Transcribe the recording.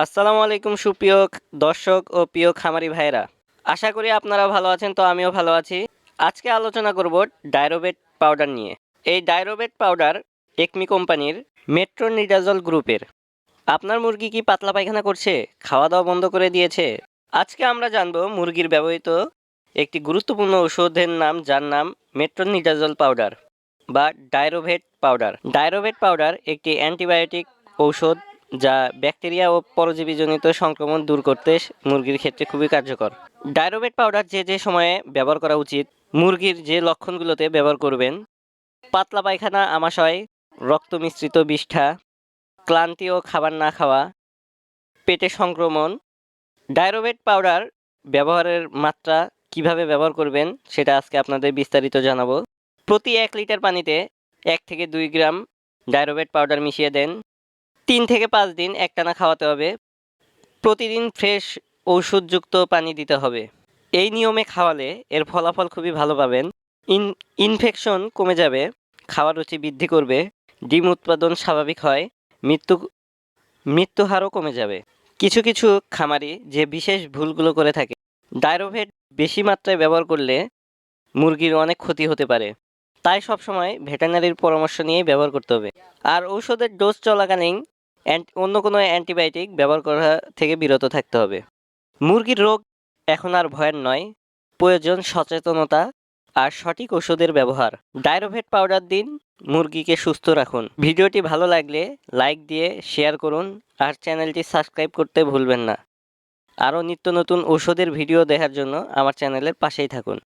আসসালামু আলাইকুম সুপ্রিয় দর্শক ও প্রিয় খামারি ভাইরা আশা করি আপনারা ভালো আছেন, তো আমিও ভালো আছি। আজকে আলোচনা করব ডায়রোবেট পাউডার নিয়ে। এই ডায়রোবেট পাউডার একমি কোম্পানির মেট্রো নিডাজল গ্রুপের। আপনার মুরগি কি পাতলা পায়খানা করছে? খাওয়া দাওয়া বন্ধ করে দিয়েছে? আজকে আমরা জানব মুরগির ব্যবহৃত একটি গুরুত্বপূর্ণ ওষুধের নাম, যার নাম মেট্রো নিডাজল পাউডার বা ডায়রোভেট পাউডার। ডায়রোভেট পাউডার একটি অ্যান্টিবায়োটিক ঔষধ যা ব্যাকটেরিয়া ও পরজীবীজনিত সংক্রমণ দূর করতে মুরগির ক্ষেত্রে খুবই কার্যকর। ডায়রোভেট পাউডার যে যে সময়ে ব্যবহার করা উচিত, মুরগির যে লক্ষণগুলোতে ব্যবহার করবেন, পাতলা পায়খানা, আমাশয় রক্ত মিশ্রিত বিষ্ঠা, ক্লান্তি ও খাবার না খাওয়া, পেটে সংক্রমণ ডায়রোভেট পাউডার ব্যবহারের মাত্রা কীভাবে ব্যবহার করবেন সেটা আজকে আপনাদের বিস্তারিত জানাব। প্রতি এক লিটার পানিতে এক থেকে দুই গ্রাম ডায়রোভেট পাউডার মিশিয়ে দেন। তিন থেকে পাঁচ দিন একটানা খাওয়াতে হবে। প্রতিদিন ফ্রেশ ঔষধযুক্ত পানি দিতে হবে। এই নিয়মে খাওয়ালে এর ফলাফল খুবই ভালো পাবেন। ইন, ইনফেকশন কমে যাবে, খাওয়ার রুচি বৃদ্ধি করবে, ডিম উৎপাদন স্বাভাবিক হয়, মৃত্যু মৃত্যু হারও কমে যাবে। কিছু কিছু খামারি যে বিশেষ ভুলগুলো করে থাকে, ডায়রোভেট বেশি মাত্রায় ব্যবহার করলে মুরগির অনেক ক্ষতি হতে পারে। তাই সবসময় ভেটেরিনারির পরামর্শ নিয়েই ব্যবহার করতে হবে। আর ঔষধের ডোজ চলাকালীন অন্য কোনো অ্যান্টিবায়োটিক ব্যবহার করা থেকে বিরত থাকতে হবে। মুরগির রোগ এখন আর ভয়ের নয়। প্রয়োজন সচেতনতা আর সঠিক ওষুধের ব্যবহার। ডায়রোভেট পাউডার দিন, মুরগিকে সুস্থ রাখুন। ভিডিওটি ভালো লাগলে লাইক দিয়ে শেয়ার করুন আর চ্যানেলটি সাবস্ক্রাইব করতে ভুলবেন না। আরও নিত্য নতুন ওষুধের ভিডিও দেখার জন্য আমার চ্যানেলের পাশেই থাকুন।